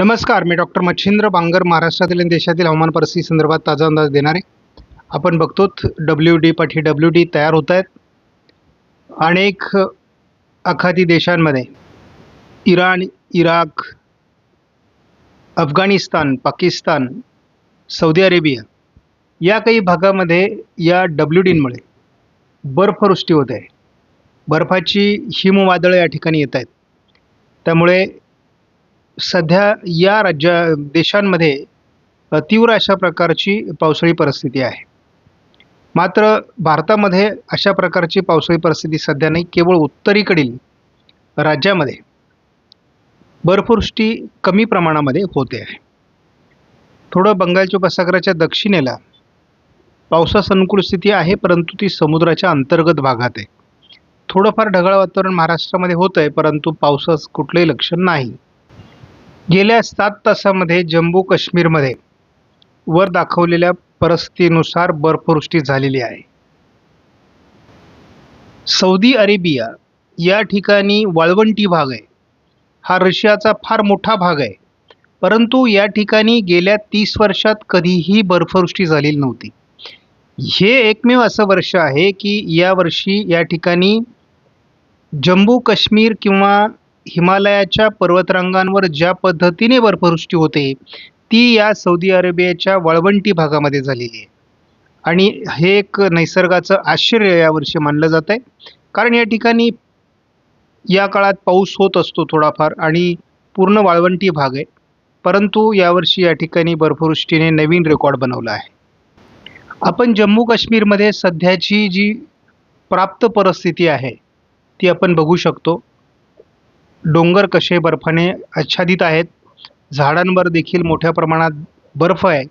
नमस्कार मी डॉक्टर मच्छिंद्र बांगर महाराष्ट्रातील आणि देशातील हवामान परिस्थिती संदर्भात ताजा अंदाज देणार. आहे आपण बघतो डब्ल्यू डी पाठी डब्ल्यू डी तयार होत आहेत. अनेक आखाती देशांमध्ये Iran Iraq Afghanistan Pakistan Saudi Arabia या काही भागामध्ये या डब्ल्यू डींमुळे बर्फवृष्टी होत आहे. बर्फाची हिमवादळं या ठिकाणी येत आहेत. त्यामुळे सध्या या राज्या देशांमध्ये तीव्र अशा प्रकारची पावसाळी परिस्थिती आहे. मात्र भारतामध्ये अशा प्रकारची पावसाळी परिस्थिती सध्या नाही केवळ उत्तरेकडील राज्यामध्ये बर्फवृष्टी कमी प्रमाणामध्ये होते आहे. थोडं बंगालच्या उपसागराच्या दक्षिणेला पावसास अनुकूल स्थिती आहे परंतु ती समुद्राच्या अंतर्गत भागात आहे. थोडंफार ढगाळ वातावरण महाराष्ट्रामध्ये होतं आहे परंतु पावसास कुठलंही लक्षण नाही. गेल्या सात तासामध्ये जम्मू काश्मीरमध्ये वर दाखवलेल्या परिस्थितीनुसार बर्फवृष्टी झालेली आहे. सौदी अरेबिया या ठिकाणी वाळवंटी भाग आहे. हा रशियाचा फार मोठा भाग आहे. परंतु या ठिकाणी गेल्या तीस वर्षात कधीही बर्फवृष्टी झालेली नव्हती. हे एकमेव असं वर्ष आहे की या वर्षी या ठिकाणी जम्मू काश्मीर किंवा हिमालयाच्या पर्वतरांगांवर ज्या पद्धतीने बर्फवृष्टी होते ती या सौदी अरेबियाच्या वाळवंटी भागामध्ये झालेली आहे. आणि हे एक नैसर्गाचं आश्चर्य यावर्षी मानलं जात आहे. कारण या ठिकाणी या काळात पाऊस होत असतो थोडाफार आणि पूर्ण वाळवंटी भाग आहे. परंतु यावर्षी या ठिकाणी बर्फवृष्टीने नवीन रेकॉर्ड बनवला आहे. आपण जम्मू काश्मीरमध्ये सध्याची जी प्राप्त परिस्थिती आहे ती आपण बघू शकतो. डोंगर कसे बर्फाने आच्छादित आहेत? झाडांवर देखील मोठ्या प्रमाणात बर्फ आहे.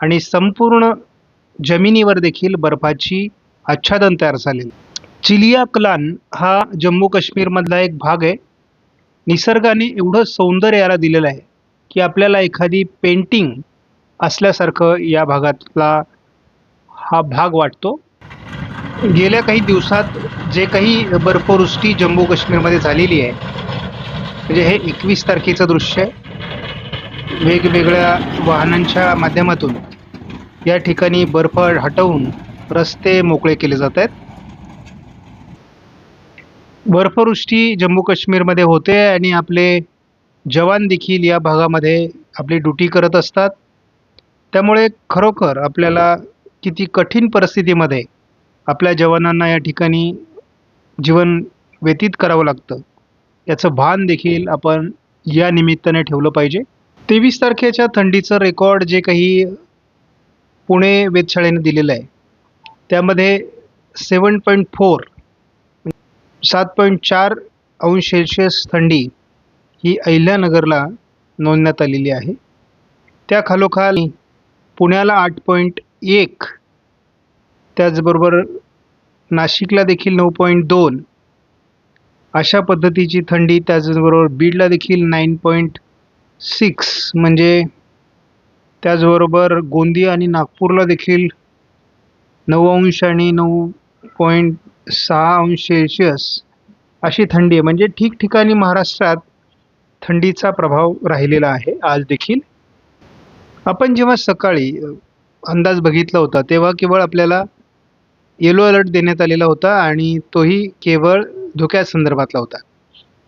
आणि संपूर्ण जमिनीवर देखील बर्फाची आच्छादन तयार झालेलं चिलिया कलान हा जम्मू काश्मीरमधला एक भाग आहे. निसर्गाने एवढं सौंदर्य याला दिलेलं आहे की आपल्याला एखादी पेंटिंग असल्यासारखं या भागातला हा भाग वाटतो. गेल्या काही दिवसात जे काही बर्फवृष्टी जम्मू काश्मीरमध्ये झालेली आहे म्हणजे हे एकवीस तारखेचं दृश्य आहे. वेगवेगळ्या वाहनांच्या माध्यमातून या ठिकाणी बर्फ हटवून रस्ते मोकळे केले जात आहेत. बर्फवृष्टी जम्मू काश्मीरमध्ये होते आणि आपले जवान देखील या भागामध्ये आपली ड्युटी करत असतात. त्यामुळे खरोखर आपल्याला किती कठीण परिस्थितीमध्ये आपल्या जवानांना या ठिकाणी जीवन व्यतीत करावं लागतं. याचं भान देखील आपण या निमित्ताने ठेवलं पाहिजे. तेवीस तारखेच्या थंडीचं रेकॉर्ड जे काही पुणे वेधशाळेने दिलेलं आहे त्यामध्ये सेवन पॉईंट फोर सात पॉईंट चार अंश सेल्शियस थंडी ही अहिल्यानगरला नोंदण्यात आलेली आहे. त्या खालोखाल पुण्याला आठ पॉईंट एक त्याचबरोबर नाशिकला देखील नऊ पॉईंट दोन अशा पद्धतीची थंडी त्याचबरोबर बीडला देखील नाईन पॉईंट सिक्स म्हणजे त्याचबरोबर गोंदिया आणि नागपूरला देखील नऊ अंश आणि नऊ पॉईंट सहा अंश सेल्शियस अशी थंडी आहे. म्हणजे ठिकठिकाणी महाराष्ट्रात थंडीचा प्रभाव राहिलेला आहे. आज देखील आपण जेव्हा सकाळी अंदाज बघितला होता तेव्हा केवळ आपल्याला येलो अलर्ट देण्यात आलेला होता आणि तोही केवळ धोक्यासंदर्भातला होता.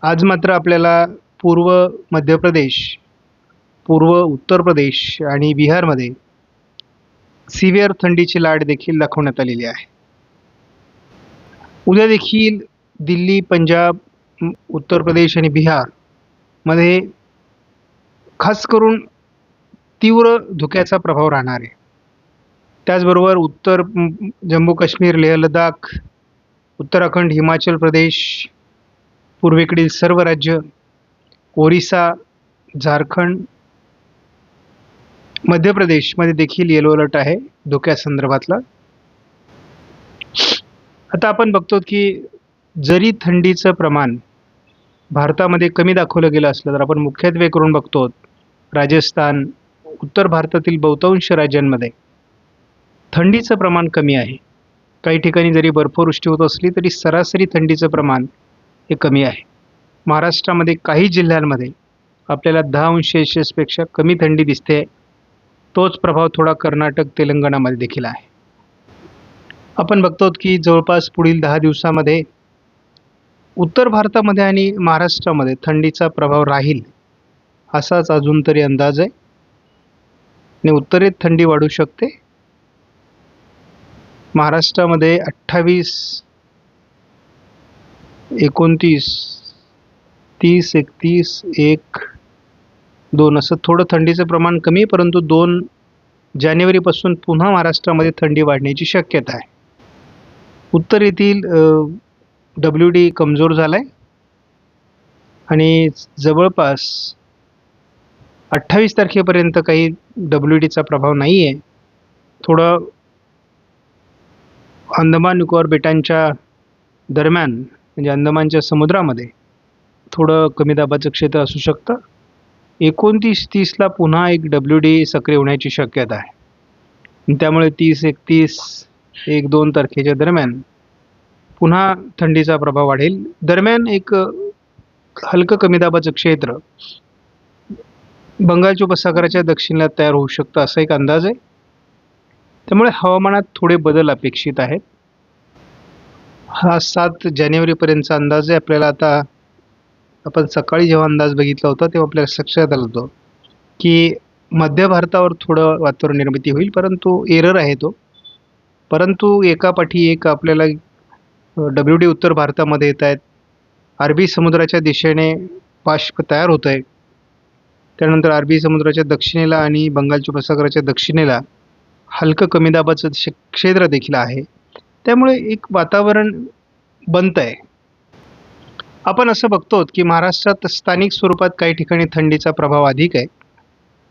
आज मात्र आपल्याला पूर्व मध्य प्रदेश पूर्व उत्तर प्रदेश आणि बिहारमध्ये सिव्हिअर थंडीची लाट देखील दाखवण्यात आलेली आहे. उद्या देखील दिल्ली पंजाब उत्तर प्रदेश आणि बिहारमध्ये खास करून तीव्र धुक्याचा प्रभाव राहणार आहे. त्याचबरोबर उत्तर जम्मू काश्मीर लेह लडाख उत्तराखंड हिमाचल प्रदेश पूर्वेकडील सर्व राज्य ओरिसा झारखंड मध्य प्रदेशमध्ये देखील येलो अलर्ट आहे धोक्यासंदर्भातला आता आपण बघतो की जरी थंडीचं प्रमाण भारतामध्ये कमी दाखवलं गेलं असलं तर आपण मुख्यत्वे करून बघतो राजस्थान उत्तर भारतातील बहुतांश राज्यांमध्ये थंडीचं प्रमाण कमी आहे. काही ठिकाणी जरी बर्फवृष्टी होत असली तरी सरासरी थंडीचं प्रमाण हे कमी आहे. महाराष्ट्रामध्ये काही जिल्ह्यांमध्ये आपल्याला दहा अंश सेल्सिअसपेक्षा कमी थंडी दिसते. तोच प्रभाव थोडा कर्नाटक तेलंगणामध्ये देखील आहे. आपण बघतो की जवळपास पुढील दहा दिवसामध्ये उत्तर भारतामध्ये आणि महाराष्ट्रामध्ये थंडीचा प्रभाव राहील असाच अजून तरी अंदाज आहे. आणि उत्तरेत थंडी वाढू शकते. महाराष्ट्रामध्ये अठ्ठावीस एकोणतीस तीस एकतीस एक दोन असं थोडं थंडीचं प्रमाण कमी आहे परंतु दोन जानेवारीपासून पुन्हा महाराष्ट्रामध्ये थंडी वाढण्याची शक्यता आहे. उत्तर येथील डब्ल्यू डी कमजोर झाला आहे आणि जवळपास अठ्ठावीस तारखेपर्यंत काही डब्ल्यू डीचा प्रभाव नाही आहे थोडं अंदमान निकोबार बेटांच्या दरम्यान म्हणजे अंदमानच्या समुद्रामध्ये थोडं कमी दाबाचं क्षेत्र असू शकतं. एकोणतीस तीसला पुन्हा एक डब्ल्यू डी सक्रिय होण्याची शक्यता आहे. त्यामुळे तीस एकतीस एक दोन तारखेच्या दरम्यान पुन्हा थंडीचा प्रभाव वाढेल. दरम्यान एक हलकं कमी दाबाचं क्षेत्र बंगालच्या उपसागराच्या दक्षिणेला तयार होऊ शकतं असा एक अंदाज आहे. त्यामुळे हवामानात थोडे बदल अपेक्षित आहेत. हा सात जानेवारीपर्यंतचा अंदाज आहे. आपल्याला आता आपण सकाळी जेव्हा अंदाज बघितला होता तेव्हा आपल्याला लक्षात आलं होतं की मध्य भारतावर थोडं वातावरण निर्मिती होईल परंतु एरर आहे तो. परंतु एकापाठी एक आपल्याला डब्ल्यू डी उत्तर भारतामध्ये येत आहेत. अरबी समुद्राच्या दिशेने बाष्प तयार होत आहे त्यानंतर अरबी समुद्राच्या दक्षिणेला आणि बंगालच्या उपसागराच्या दक्षिणेला हलकं कमी दाबाचं श क्षेत्र देखील आहे. त्यामुळे एक वातावरण बनतं आहे. आपण असं बघतो की महाराष्ट्रात स्थानिक स्वरूपात काही ठिकाणी थंडीचा प्रभाव अधिक आहे.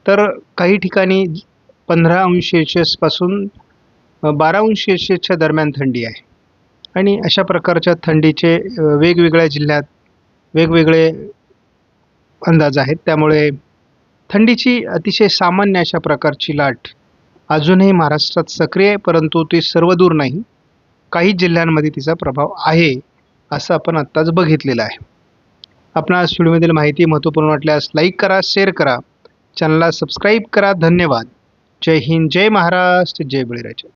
तर काही ठिकाणी पंधरा अंश सेल्सिअसपासून बारा अंश सेल्सिअसच्या दरम्यान थंडी आहे. आणि अशा प्रकारच्या थंडीचे वेगवेगळ्या जिल्ह्यात वेगवेगळे अंदाज आहेत. त्यामुळे थंडीची अतिशय सामान्य अशा प्रकारची लाट अजूनही महाराष्ट्रात सक्रिय आहे परंतु ती सर्वदूर नाही. काही जिल्ह्यांमध्ये तिचा प्रभाव आहे असं आपण आत्ताच बघितलेलं आहे. आपणास व्हिडिओमधील माहिती महत्त्वपूर्ण वाटल्यास लाईक करा शेअर करा. चॅनलला सबस्क्राईब करा. धन्यवाद. जय हिंद जय महाराष्ट्र जय बळीराजा.